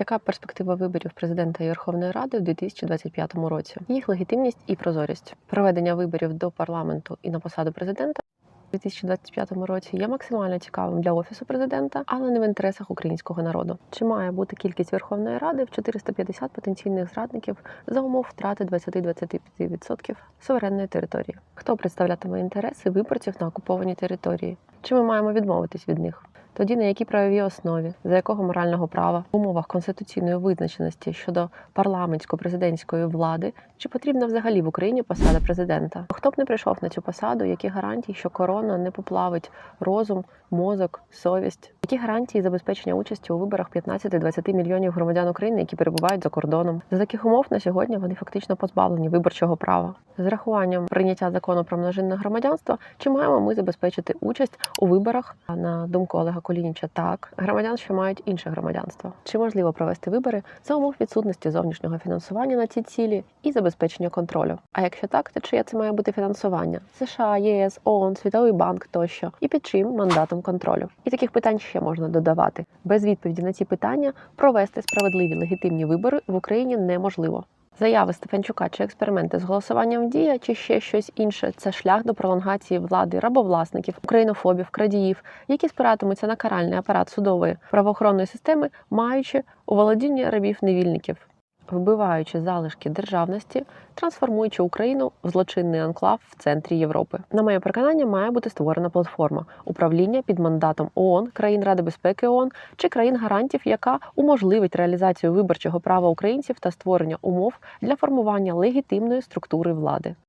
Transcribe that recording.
Яка перспектива виборів президента і Верховної Ради в 2025 році? Їх легітимність і прозорість. Проведення виборів до парламенту і на посаду президента у 2025 році є максимально цікавим для офісу президента, але не в інтересах українського народу. Чи має бути кількість Верховної Ради в 450 потенційних зрадників за умов втрати 20-25% суверенної території? Хто представлятиме інтереси виборців на окупованій території? Чи ми маємо відмовитись від них? Тоді на якій правовій основі, за якого морального права в умовах конституційної визначеності щодо парламентсько-президентської влади, чи потрібна взагалі в Україні посада президента? Хто б не прийшов на цю посаду, які гарантії, що корона не поплавить розум, мозок, совість? Які гарантії забезпечення участі у виборах 15-20 мільйонів громадян України, які перебувають за кордоном? За таких умов на сьогодні вони фактично позбавлені виборчого права. З рахуванням прийняття закону про множинне громадянство, чи маємо ми забезпечити участь у виборах на думку Олега Колініча? Так, громадян, що мають інше громадянство. Чи можливо провести вибори за умов відсутності зовнішнього фінансування на ці цілі і забезпечення контролю? А якщо так, то чиє це має бути фінансування? США, ЄС, ООН, Світовий банк тощо, і під чим мандатом контролю? І таких питань ще можна додавати. Без відповіді на ці питання провести справедливі легітимні вибори в Україні неможливо. Заяви Стефанчука чи експерименти з голосуванням дія, чи ще щось інше це шлях до пролонгації влади рабовласників, українофобів, крадіїв, які спиратимуться на каральний апарат судової правоохоронної системи, маючи у володінні рабів-невільників, вбиваючи залишки державності, трансформуючи Україну в злочинний анклав в центрі Європи. На моє переконання, має бути створена платформа управління під мандатом ООН, країн Ради безпеки ООН чи країн гарантів, яка уможливить реалізацію виборчого права українців та створення умов для формування легітимної структури влади.